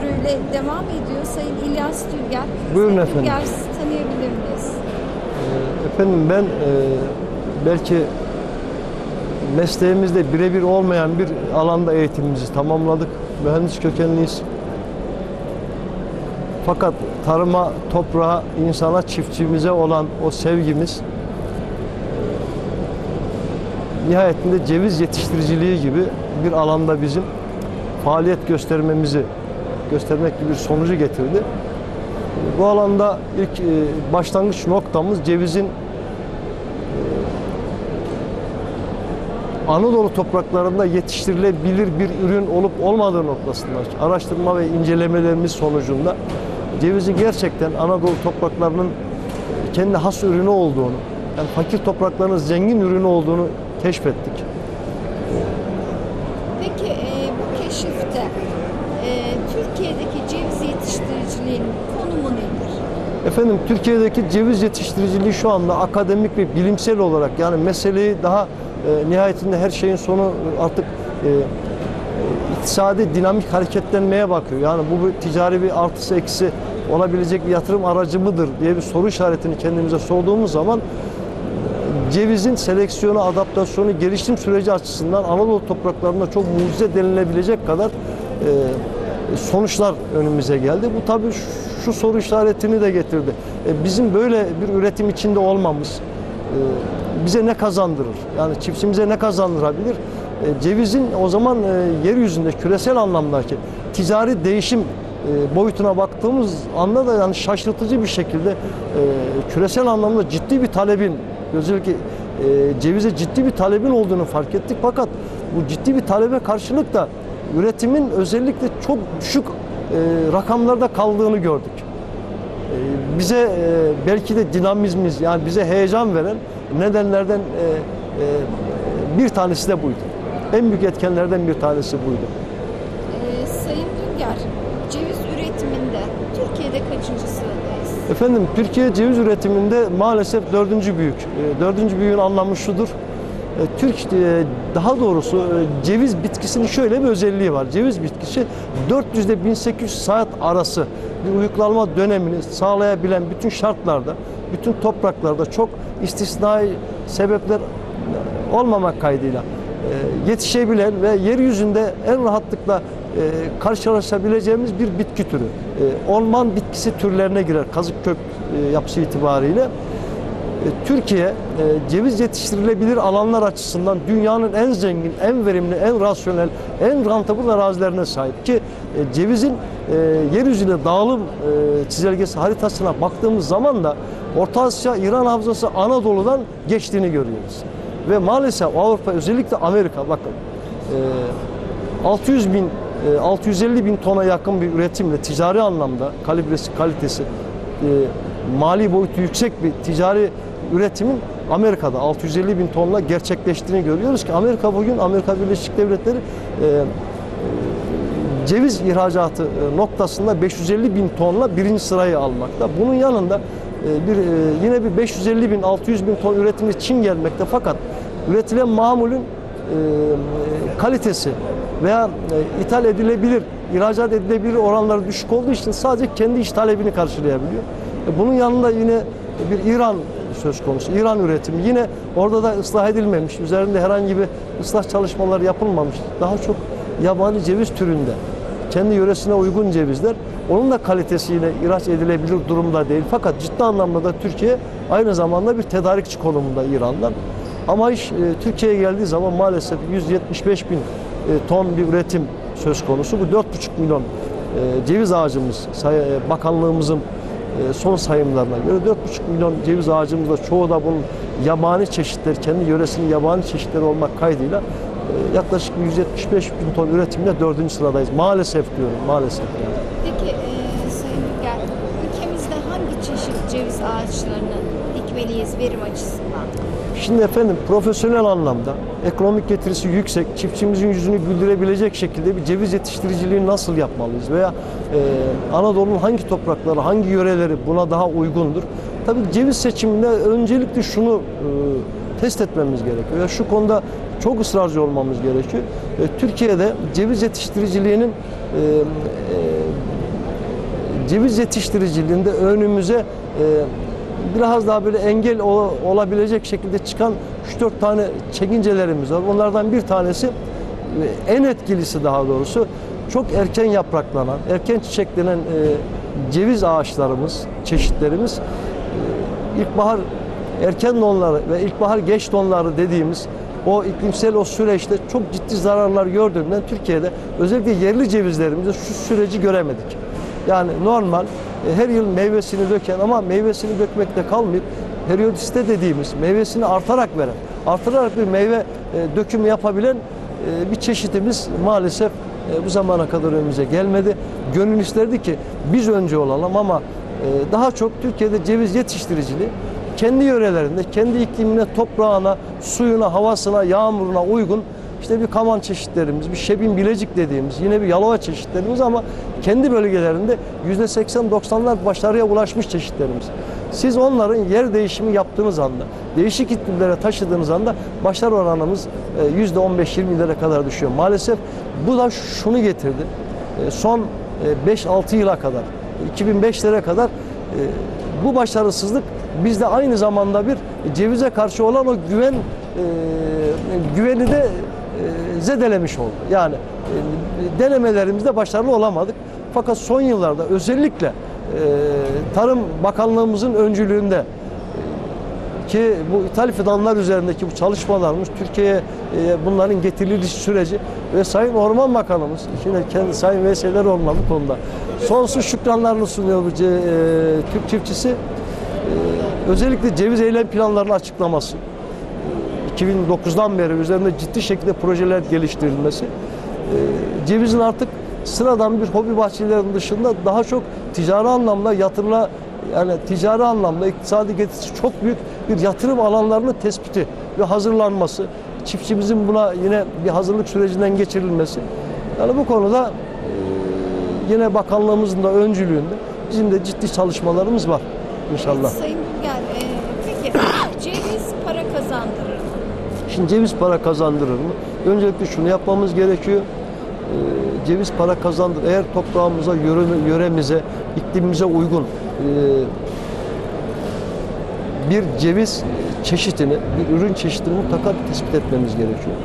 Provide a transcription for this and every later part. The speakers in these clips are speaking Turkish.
türüyle devam ediyor. Sayın İlyas Tülger. Buyurun Sayın efendim. Tülger tanıyabilir miyiz? Ee, Efendim ben e, belki mesleğimizde birebir olmayan bir alanda eğitimimizi tamamladık. Mühendis kökenliyiz. Fakat tarıma, toprağa, insana, çiftçimize olan o sevgimiz e, nihayetinde ceviz yetiştiriciliği gibi bir alanda bizim faaliyet göstermemizi göstermek gibi bir sonucu getirdi. Bu alanda ilk e, başlangıç noktamız cevizin e, Anadolu topraklarında yetiştirilebilir bir ürün olup olmadığı noktasında araştırma ve incelemelerimiz sonucunda cevizin gerçekten Anadolu topraklarının kendi has ürünü olduğunu, yani fakir topraklarının zengin ürünü olduğunu keşfettik. Peki e, bu keşifte e, Türkiye'deki ceviz yetiştiriciliğinin konumu nedir? Efendim Türkiye'deki ceviz yetiştiriciliği şu anda akademik ve bilimsel olarak yani meseleyi daha e, nihayetinde her şeyin sonu artık e, e, iktisadi dinamik hareketlenmeye bakıyor. Yani bu bir ticari bir artısı eksi olabilecek bir yatırım aracı mıdır diye bir soru işaretini kendimize sorduğumuz zaman e, cevizin seleksiyonu, adaptasyonu, gelişim süreci açısından Anadolu topraklarında çok mucize denilebilecek kadar e, sonuçlar önümüze geldi. Bu tabii şu- soru işaretini de getirdi. E, bizim böyle bir üretim içinde olmamız e, bize ne kazandırır? Yani çiftçimize ne kazandırabilir? E, cevizin o zaman yeryüzünde küresel anlamdaki ticari değişim boyutuna baktığımız anda da yani şaşırtıcı bir şekilde küresel anlamda ciddi bir talebin özellikle cevize ciddi bir talebin olduğunu fark ettik. Fakat bu ciddi bir talebe karşılık da üretimin özellikle çok düşük e, rakamlarda kaldığını gördük. E, bize e, belki de dinamizmiz yani bize heyecan veren nedenlerden e, e, bir tanesi de buydu. En büyük etkenlerden bir tanesi buydu. E, Sayın Tülger, ceviz üretiminde Türkiye'de kaçıncı sıradayız? Efendim Türkiye ceviz üretiminde maalesef dördüncü büyük. E, Dördüncü büyüğün anlamı şudur. E, Türk e, daha doğrusu e, ceviz bitkisinin şöyle bir özelliği var. Ceviz bitkisi 400 ile 1800 saat arası bir uyuklanma dönemini sağlayabilen bütün şartlarda, bütün topraklarda çok istisnai sebepler olmamak kaydıyla yetişebilen ve yeryüzünde en rahatlıkla karşılaşabileceğimiz bir bitki türü. Orman bitkisi türlerine girer kazık kök yapısı itibariyle. E, Türkiye e, ceviz yetiştirilebilir alanlar açısından dünyanın en zengin, en verimli, en rasyonel, en rentable arazilerine sahip ki e, cevizin yeryüzüne dağılım çizelgesi haritasına baktığımız zaman da Orta Asya, İran havzası Anadolu'dan geçtiğini görüyoruz. Ve maalesef Avrupa özellikle Amerika bakın e, 600 bin e, 650 bin tona yakın bir üretimle ticari anlamda kalibresi, kalitesi mali boyutu yüksek bir ticari üretimin Amerika'da 650 bin tonla gerçekleştiğini görüyoruz ki Amerika bugün Amerika Birleşik Devletleri e, ceviz ihracatı e, noktasında 550 bin tonla birinci sırayı almakta. Bunun yanında e, bir e, yine bir 550 bin 600 bin ton üretimi Çin gelmekte fakat üretilen mamulün e, kalitesi veya e, ithal edilebilir, ihracat edilebilir oranları düşük olduğu için sadece kendi iç talebini karşılayabiliyor. E, Bunun yanında yine bir İran söz konusu. İran üretimi yine orada da ıslah edilmemiş. Üzerinde herhangi bir ıslah çalışmaları yapılmamış. Daha çok yabani ceviz türünde. Kendi yöresine uygun cevizler. Onun da kalitesi yine ihraç edilebilir durumda değil. Fakat ciddi anlamda da Türkiye aynı zamanda bir tedarikçi konumunda İran'dan. Ama iş e, Türkiye'ye geldiği zaman maalesef 175 bin e, ton bir üretim söz konusu. Bu 4,5 milyon e, ceviz ağacımız say- e, bakanlığımızın son sayımlarına göre 4,5 milyon ceviz ağacımızda çoğu da bunun yabani çeşitleri, kendi yöresinin yabani çeşitleri olmak kaydıyla e, yaklaşık 175 bin ton üretimde dördüncü sıradayız. Maalesef diyorum, maalesef. Yani. Peki e, Sayın Tülger, ülkemizde hangi çeşit ceviz ağaçlarını dikmeliyiz verim açısından? Şimdi efendim profesyonel anlamda ekonomik getirisi yüksek, çiftçimizin yüzünü güldürebilecek şekilde bir ceviz yetiştiriciliği nasıl yapmalıyız veya e, Anadolu'nun hangi toprakları, hangi yöreleri buna daha uygundur? Tabii ceviz seçiminde öncelikle şunu e, test etmemiz gerekiyor. Ya şu konuda çok ısrarcı olmamız gerekiyor. E, Türkiye'de ceviz yetiştiriciliğinin e, e, ceviz yetiştiriciliğinde önümüze e, biraz daha böyle engel ol- olabilecek şekilde çıkan 3-4 tane çekincelerimiz var. Onlardan bir tanesi e, en etkilisi daha doğrusu çok erken yapraklanan, erken çiçeklenen e, ceviz ağaçlarımız, çeşitlerimiz e, ilkbahar erken donları ve ilkbahar geç donları dediğimiz o iklimsel o süreçte çok ciddi zararlar gördüğünden Türkiye'de özellikle yerli cevizlerimizde şu süreci göremedik. Yani normal her yıl meyvesini döken ama meyvesini dökmekte kalmayıp periyodiste dediğimiz meyvesini artarak veren, artırarak bir meyve e, dökümü yapabilen e, bir çeşitimiz maalesef e, bu zamana kadar önümüze gelmedi. Gönül isterdi ki biz önce olalım ama e, daha çok Türkiye'de ceviz yetiştiriciliği kendi yörelerinde, kendi iklimine, toprağına, suyuna, havasına, yağmuruna uygun işte bir kaman çeşitlerimiz, bir şebin bilecik dediğimiz, yine bir yalova çeşitlerimiz ama kendi bölgelerinde %80-90'lar başarıya ulaşmış çeşitlerimiz. Siz onların yer değişimi yaptığınız anda, değişik iklimlere taşıdığınız anda başarı oranımız e, %15-20'lere kadar düşüyor. Maalesef bu da şunu getirdi. E, Son e, 5-6 yıla kadar, 2005'lere kadar e, bu başarısızlık bizde aynı zamanda bir cevize karşı olan o güven e, güveni de e, zedelemiş oldu. Yani e, denemelerimizde başarılı olamadık. Fakat son yıllarda özellikle e, Tarım Bakanlığımızın öncülüğünde e, ki bu ithal fidanlar üzerindeki bu çalışmalarımız Türkiye'ye e, bunların getiriliş süreci ve Sayın Orman Bakanımız yine kendi Sayın Veyseler Orman bu konuda sonsuz şükranlarını sunuyor bu e, Türk çiftçisi. E, özellikle ceviz eylem planlarını açıklaması. 2009'dan beri üzerinde ciddi şekilde projeler geliştirilmesi. E, Cevizin artık sıradan bir hobi bahçelerinin dışında daha çok ticari anlamda yatırıla yani ticari anlamda iktisadi getirisi çok büyük bir yatırım alanlarının tespiti ve hazırlanması. Çiftçimizin buna yine bir hazırlık sürecinden geçirilmesi. Yani bu konuda e, yine bakanlığımızın da öncülüğünde bizim de ciddi çalışmalarımız var inşallah. Sayın Bulgar, e, peki ceviz para kazandırır mı? Şimdi ceviz para kazandırır mı? Öncelikle şunu yapmamız gerekiyor. Ee, ceviz para kazandır. Eğer toprağımıza, yöre- yöremize, iklimimize uygun e, bir ceviz çeşitini, bir ürün çeşitini mutlaka tespit etmemiz gerekiyor.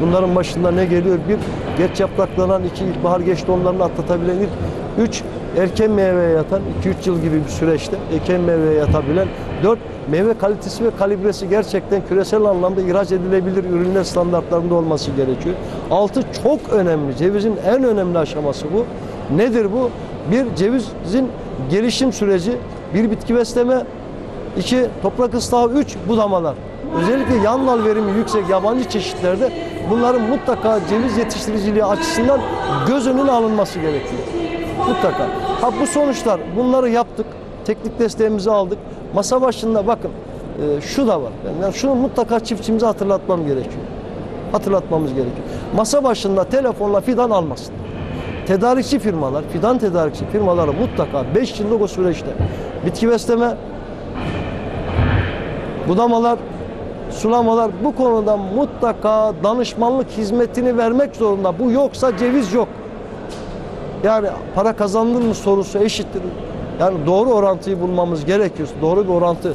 Bunların başında ne geliyor? Bir, geç yapraklanan, iki ilkbahar geç donlarını atlatabilen, ilk, üç, erken meyveye yatan, 2-3 yıl gibi bir süreçte erken meyveye yatabilen, dört, meyve kalitesi ve kalibresi gerçekten küresel anlamda ihraç edilebilir ürünler standartlarında olması gerekiyor. Altı çok önemli, cevizin en önemli aşaması bu. Nedir bu? Bir, cevizin gelişim süreci, bir bitki besleme, İki, toprak ıslahı. Üç, budamalar. Özellikle yan dal verimi yüksek yabancı çeşitlerde bunların mutlaka ceviz yetiştiriciliği açısından göz önüne alınması gerekiyor. Mutlaka. Ha bu sonuçlar bunları yaptık. Teknik desteğimizi aldık. Masa başında bakın e, şu da var. Yani şunu mutlaka çiftçimize hatırlatmam gerekiyor. Hatırlatmamız gerekiyor. Masa başında telefonla fidan almasın. Tedarikçi firmalar, fidan tedarikçi firmaları mutlaka 5 yıllık o süreçte bitki besleme, budamalar, sulamalar bu konuda mutlaka danışmanlık hizmetini vermek zorunda. Bu yoksa ceviz yok. Yani para kazandın mı sorusu eşittir. Yani doğru orantıyı bulmamız gerekiyor. Doğru bir orantı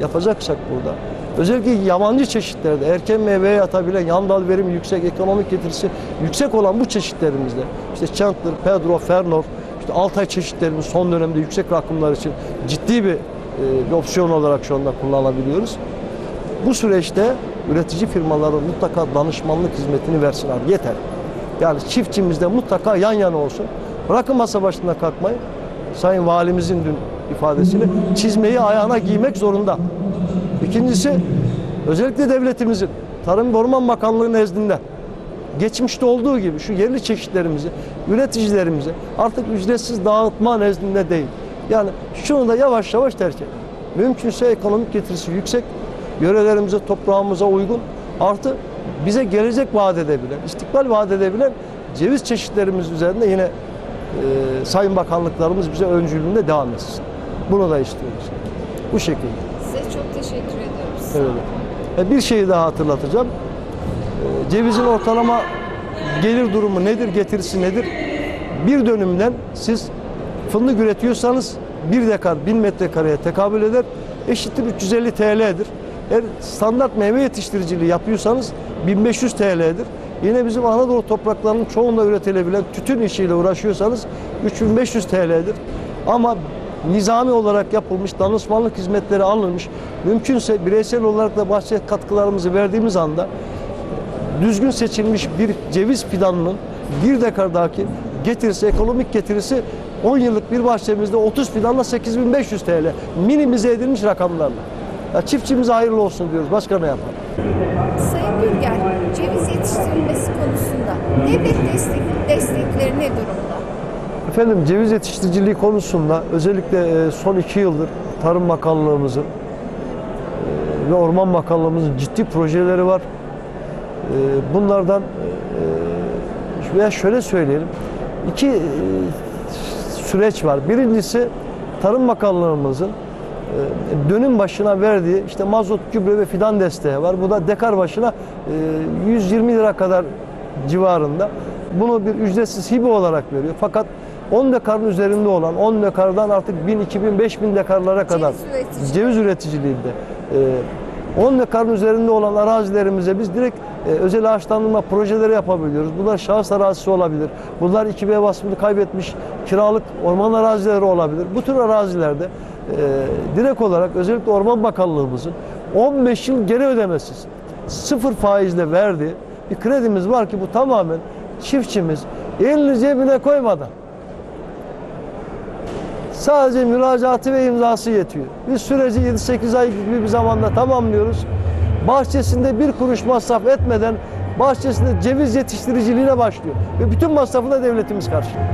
yapacaksak burada. Özellikle yabancı çeşitlerde erken meyveye yatabilen yan dal verimi yüksek, ekonomik getirisi yüksek olan bu çeşitlerimizde işte Chandler, Pedro, Fernor, işte Altay çeşitlerimiz son dönemde yüksek rakımlar için ciddi bir, e, bir opsiyon olarak şu anda kullanabiliyoruz. Bu süreçte üretici firmaları mutlaka danışmanlık hizmetini versin abi yeter. Yani çiftçimizde mutlaka yan yana olsun. Bırakın masa başında kalkmayı. Sayın Valimizin dün ifadesiyle çizmeyi ayağına giymek zorunda. İkincisi özellikle devletimizin Tarım ve Orman Bakanlığı nezdinde geçmişte olduğu gibi şu yerli çeşitlerimizi üreticilerimize artık ücretsiz dağıtma nezdinde değil. Yani şunu da yavaş yavaş terk edin. Mümkünse ekonomik getirisi yüksek, yörelerimize, toprağımıza uygun artı bize gelecek vaat edebilen, istikbal vaat edebilen ceviz çeşitlerimiz üzerinde yine e, Sayın Bakanlıklarımız bize öncülüğünde devam etsin. Bunu da istiyoruz. Bu şekilde. Size çok teşekkür ediyoruz. Öyle. E, Bir şeyi daha hatırlatacağım. E, Cevizin ortalama gelir durumu nedir, getirisi nedir? Bir dönümden siz fındık üretiyorsanız 1 dekar 1000 metrekareye tekabül eder. Eşittir 350 TL'dir. Eğer standart meyve yetiştiriciliği yapıyorsanız 1500 TL'dir. Yine bizim Anadolu topraklarının çoğunda üretilebilen tütün işiyle uğraşıyorsanız 3500 TL'dir. Ama nizami olarak yapılmış danışmanlık hizmetleri alınmış. Mümkünse bireysel olarak da bahçe katkılarımızı verdiğimiz anda düzgün seçilmiş bir ceviz fidanının bir dekardaki getirisi, ekonomik getirisi 10 yıllık bir bahçemizde 30 fidanla 8500 TL minimize edilmiş rakamlarla. Ya çiftçimize hayırlı olsun diyoruz. Başka ne yapalım? Yetiştirilmesi konusunda devlet destek, destekleri ne durumda? Efendim ceviz yetiştiriciliği konusunda özellikle e, son iki yıldır Tarım Bakanlığımızın e, ve Orman Bakanlığımızın ciddi projeleri var. E, Bunlardan veya şöyle söyleyelim. iki süreç var. Birincisi Tarım Bakanlığımızın dönüm başına verdiği işte mazot, gübre ve fidan desteği var. Bu da dekar başına e, 120 lira kadar civarında. Bunu bir ücretsiz hibe olarak veriyor. Fakat 10 dekarın üzerinde olan 10 dekardan artık 1000, 2000, 5000 dekarlara kadar ceviz üreticiliğinde e, 10 dekarın üzerinde olan arazilerimize biz direkt e, özel ağaçlandırma projeleri yapabiliyoruz. Bunlar şahıs arazisi olabilir. Bunlar 2B basımını kaybetmiş kiralık orman arazileri olabilir. Bu tür arazilerde e, direkt olarak özellikle Orman Bakanlığımızın 15 yıl geri ödemesiz sıfır faizle verdiği bir kredimiz var ki bu tamamen çiftçimiz elini cebine koymadan Sadece müracaatı ve imzası yetiyor. Biz süreci 7-8 ay gibi bir zamanda tamamlıyoruz. Bahçesinde bir kuruş masraf etmeden bahçesinde ceviz yetiştiriciliğine başlıyor. Ve bütün masrafı da devletimiz karşılıyor.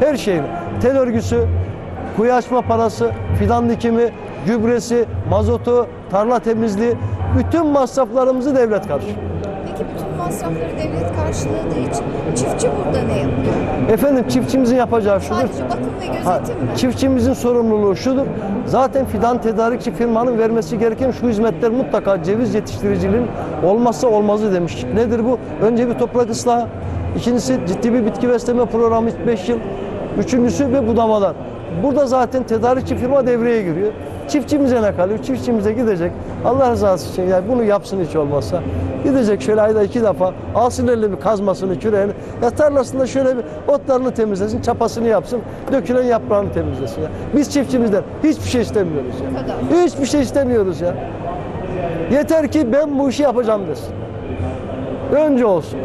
Her şeyini. Tel örgüsü, kuyu açma parası, fidan dikimi, gübresi, mazotu, tarla temizliği bütün masraflarımızı devlet karşılıyor. Peki bütün masrafları devlet karşıladığı için çiftçi burada ne yapıyor? Efendim çiftçimizin yapacağı şudur. Sadece bakım ve Ha, gözetim mi? çiftçimizin sorumluluğu şudur. Zaten fidan tedarikçi firmanın vermesi gereken şu hizmetler mutlaka ceviz yetiştiriciliğin olmazsa olmazı demiş. Nedir bu? Önce bir toprak ıslahı. İkincisi ciddi bir bitki besleme programı 5 yıl. Üçüncüsü ve budamalar. Burada zaten tedarikçi firma devreye giriyor. Çiftçimize ne kalıyor? Çiftçimize gidecek. Allah rızası için yani bunu yapsın hiç olmazsa. Gidecek şöyle ayda iki defa alsın eline bir kazmasını, küreğini. Ya tarlasında şöyle bir otlarını temizlesin, çapasını yapsın, dökülen yaprağını temizlesin. Ya. Biz çiftçimizden hiçbir şey istemiyoruz ya. Hiçbir şey istemiyoruz ya. Yeter ki ben bu işi yapacağım desin. Önce olsun.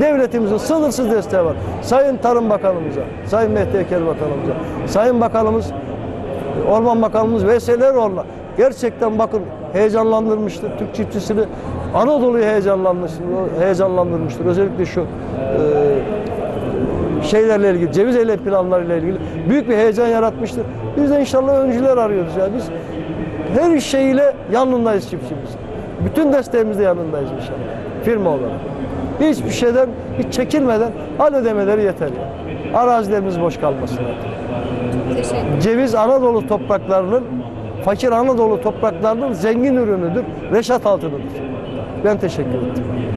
Devletimizin sınırsız desteği var. Sayın Tarım Bakanımıza, Sayın Mehdi Eker Bakanımıza, Sayın Bakanımız, Orman Bakanımız Veseleroğlu'na gerçekten bakın heyecanlandırmıştır Türk çiftçisini. Anadolu'yu heyecanlandırmıştır, heyecanlandırmıştır. Özellikle şu e, şeylerle ilgili, ceviz eylem planlarıyla ilgili büyük bir heyecan yaratmıştır. Biz de inşallah öncüler arıyoruz ya. Biz her şeyiyle yanındayız çiftçimiz. Bütün desteğimizle yanındayız inşallah. Firma olarak. Hiçbir şeyden hiç çekinmeden halledemeleri yeter ya. Arazilerimiz boş kalmasın. Ceviz Anadolu topraklarının, fakir Anadolu topraklarının zengin ürünüdür. Reşat altıdır. Ben teşekkür ederim.